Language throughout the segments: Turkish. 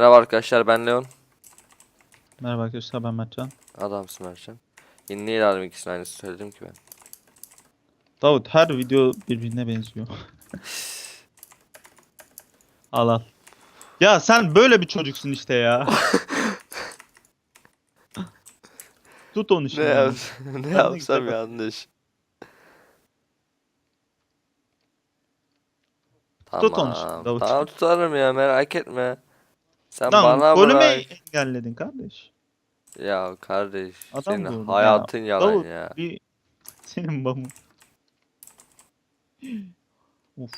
Merhaba arkadaşlar ben Leon. Merhaba arkadaşlar ben Mertcan. Adamsın Mertcan. Yine niye alalım ikisini aynısı söyledim ki ben. Davut her video birbirine benziyor. al al. Ya sen böyle bir çocuksun işte ya. Tut onu Ne, şimdi. yap ne yapsam yanlış. Tut onu şimdi, Davut. Tamam tutarım ya merak etme. Sen Lan bana golümü bırak. engelledin kardeş. Ya kardeş Adam senin ya. hayatın yalan Davut ya. bir senin babın. Uf.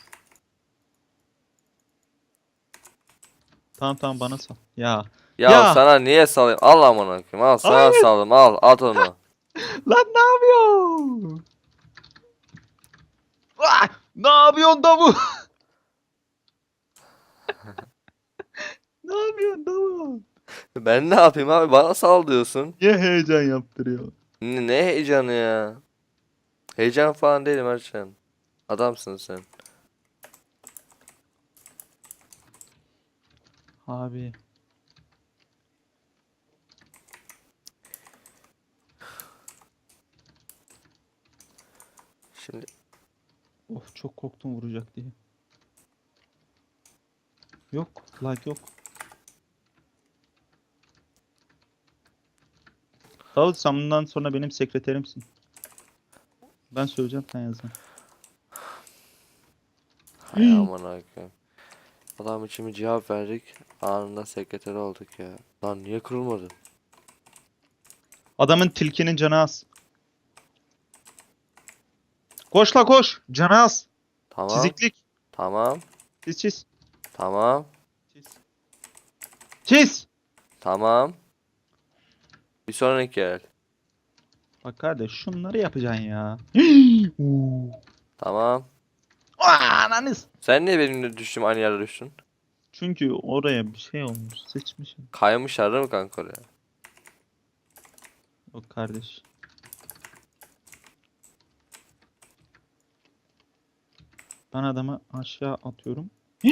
Tamam tamam bana sal. Ya. Ya, Ya. sana niye salayım? Al amına koyayım. Al sana Hayır. saldım. Al at onu. Lan ne yapıyorsun? Ah! Ne yapıyorsun Davut? ne yapıyorsun Davut? ben ne yapayım abi? Bana sal diyorsun. Niye heyecan yaptırıyor? Ne, ne heyecanı ya? Heyecan falan değilim Erçen. Adamsın sen. Abi. Şimdi Of çok korktum vuracak diye. Yok, lag yok. Davut sen bundan sonra benim sekreterimsin. Ben söyleyeceğim sen yazacaksın. hay aman koyayım. Adam için bir cevap verdik. Anında sekreter olduk ya. Lan niye kırılmadı? Adamın tilkinin canı az. Koş la koş. Canı az. Tamam. Çiziklik. Tamam. Çiz çiz. Tamam. Çiz. Çiz. Tamam. Bir sonraki yer. Bak kardeş şunları yapacaksın ya. Oo. Tamam. Aa, Ananız. Sen niye benimle düştüm aynı yere düştün? Çünkü oraya bir şey olmuş. Seçmişim. Kaymışlar değil mi kanka oraya? Yok kardeş. Ben adamı aşağı atıyorum.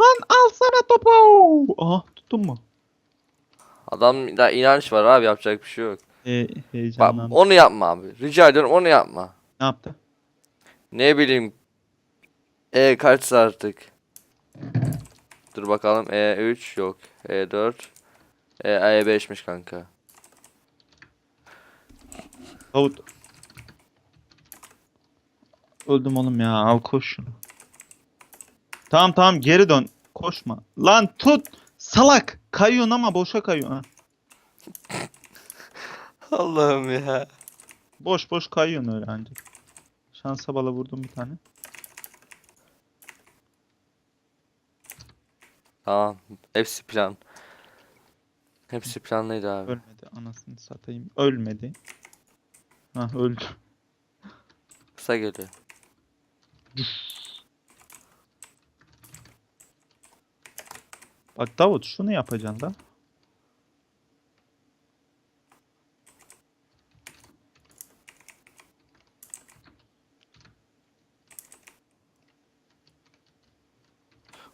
Lan al sana topu. Aha tuttun mu? Adam da inanç var abi yapacak bir şey yok. He, Bak heyecanlandım. onu yapma abi. Rica ediyorum onu yapma. Ne yaptı? Ne bileyim. E kaçsa artık. Dur bakalım. E3 yok. E4. E, E5'miş kanka. Davut. Öldüm oğlum ya. Al koş şunu. Tamam tamam geri dön. Koşma. Lan tut. Salak. Kayıyorsun ama boşa kayıyorsun ha. Allah'ım ya. Boş boş kayıyorsun öyle ancak. Şansa bala vurdum bir tane. Tamam. Hepsi plan. Hepsi planlıydı abi. Ölmedi anasını satayım. Ölmedi. Ha öldü. Kısa geliyor. Bak Davut şunu yapacaksın da.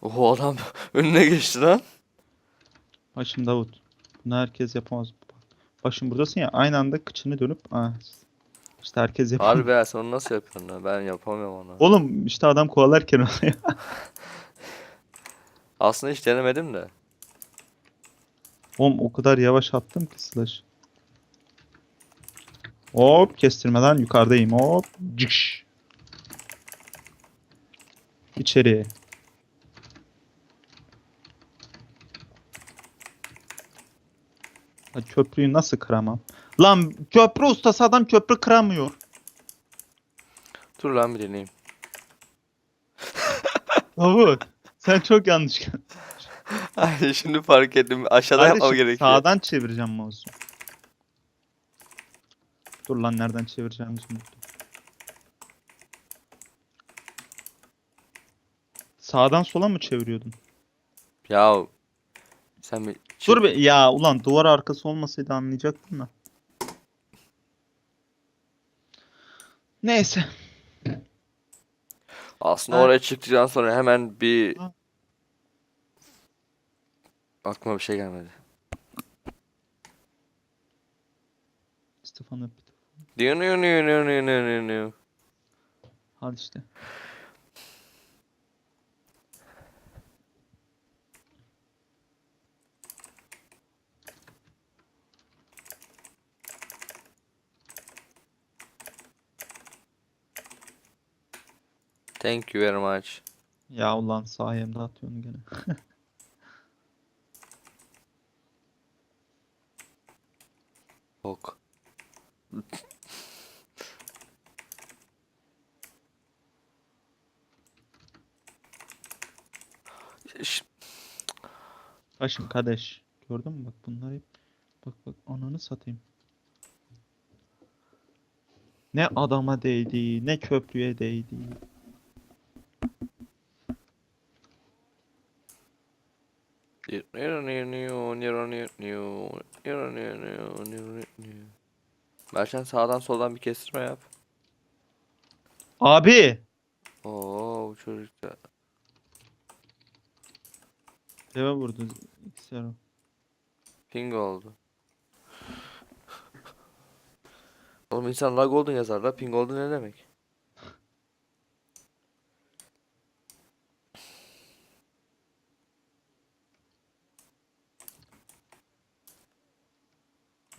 Oho adam önüne geçti lan. Başım Davut. Bunu herkes yapamaz. Başım buradasın ya aynı anda kıçını dönüp Aa, işte herkes yapıyor. Harbi ya sen onu nasıl yapıyorsun lan? Ben yapamıyorum onu. Oğlum işte adam kovalarken oluyor. Aslında hiç denemedim de. Oğlum o kadar yavaş attım ki slash. Hop kestirmeden yukarıdayım hop. Cıkş. İçeriye. Ha, köprüyü nasıl kıramam? Lan köprü ustası adam köprü kıramıyor. Dur lan bir deneyeyim. Davut sen çok yanlış. Ay şimdi fark ettim. Aşağıda yapmam Kardeşim, gerekiyor. Sağdan çevireceğim mouse'u. Dur lan nereden çevireceğimizi unuttum. Sağdan sola mı çeviriyordun? Ya sen bir Dur be ya ulan duvar arkası olmasaydı anlayacaktım da. Neyse. Aslında Ha. oraya çıktıktan sonra hemen bir Ha. Aklıma bir şey gelmedi. Stefano Pitti. Diyor diyor diyor diyor diyor diyor. Al işte. Thank you very much. Ya ulan sayemde atıyorsun gene. Ok. Ş- Başım kardeş. Gördün mü bak bunlar hep. Bak bak ananı satayım. Ne adama değdi, ne köprüye değdi. Mercan sağdan soldan bir kestirme yap. Abi! Oo bu çocuk da. Deve vurdu Xero. Ping oldu. Oğlum insan lag oldun yazar la. Ping oldu ne demek?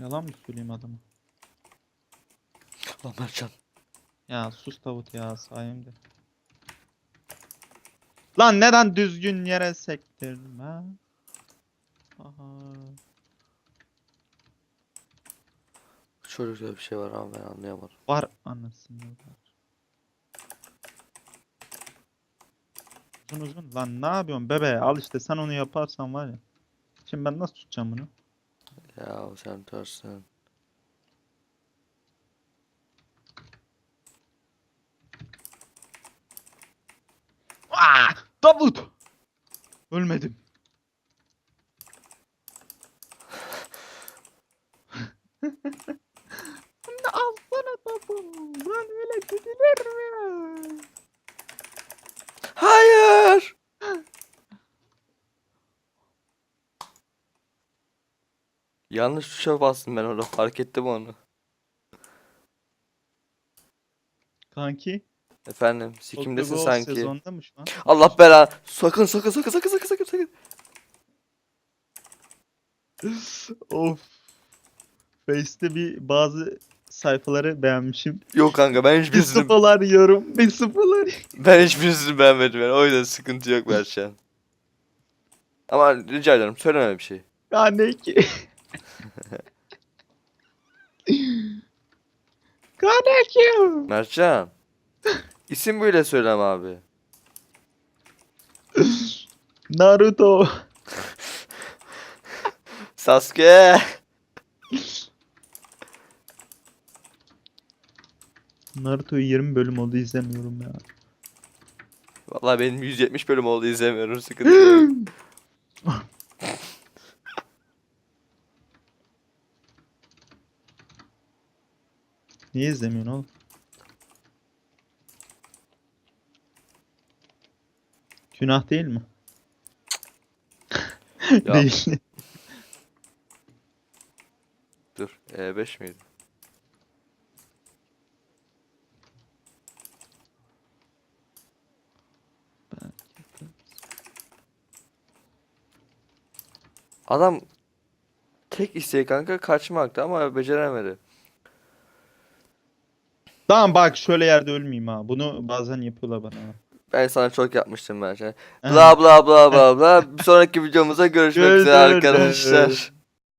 Yalan mı söyleyeyim adama? Lan Mercan. Ya sus Davut ya sayemde. Lan neden düzgün yere sektirme? Aha. Çocukta bir şey var ama ben anlayamadım. Var anasını var. Uzun uzun. Lan ne yapıyorsun bebe? Al işte sen onu yaparsan var ya. Şimdi ben nasıl tutacağım bunu? Ya sen tersin. Aa! Davut! Ölmedim. Anne alsana topu. Lan öyle gidilir mi? Hayır. Yanlış tuşa bastım ben orada fark ettim onu. Kanki. Efendim sikimdesin Pokeball sanki. Sezondamış lan. Allah bela. Sakın sakın sakın sakın sakın sakın sakın. of. Face'te bir bazı sayfaları beğenmişim. Yok kanka ben Bir hiçbirisini sıfırlar yorum. Bir sıfırlar. ben hiçbirisini beğenmedim yani. O yüzden sıkıntı yok Berçan. Ama rica ederim söyleme bir şey. Ya ne ki? Kaneki. Mertcan. İsim böyle söyleme abi. Naruto. Sasuke. Naruto'yu 20 bölüm oldu izlemiyorum ya. Vallahi benim 170 bölüm oldu izlemiyorum sıkıntı Niye izlemiyorsun oğlum? Günah değil mi? Ya Değil. dur. E5 miydi? Adam tek isteği kanka kaçmaktı ama beceremedi. Tamam bak şöyle yerde ölmeyeyim ha. Bunu bazen yapıyorlar bana. Ben sana çok yapmıştım ben. Bla bla bla bla bla. Bir sonraki videomuzda görüşmek üzere arkadaşlar.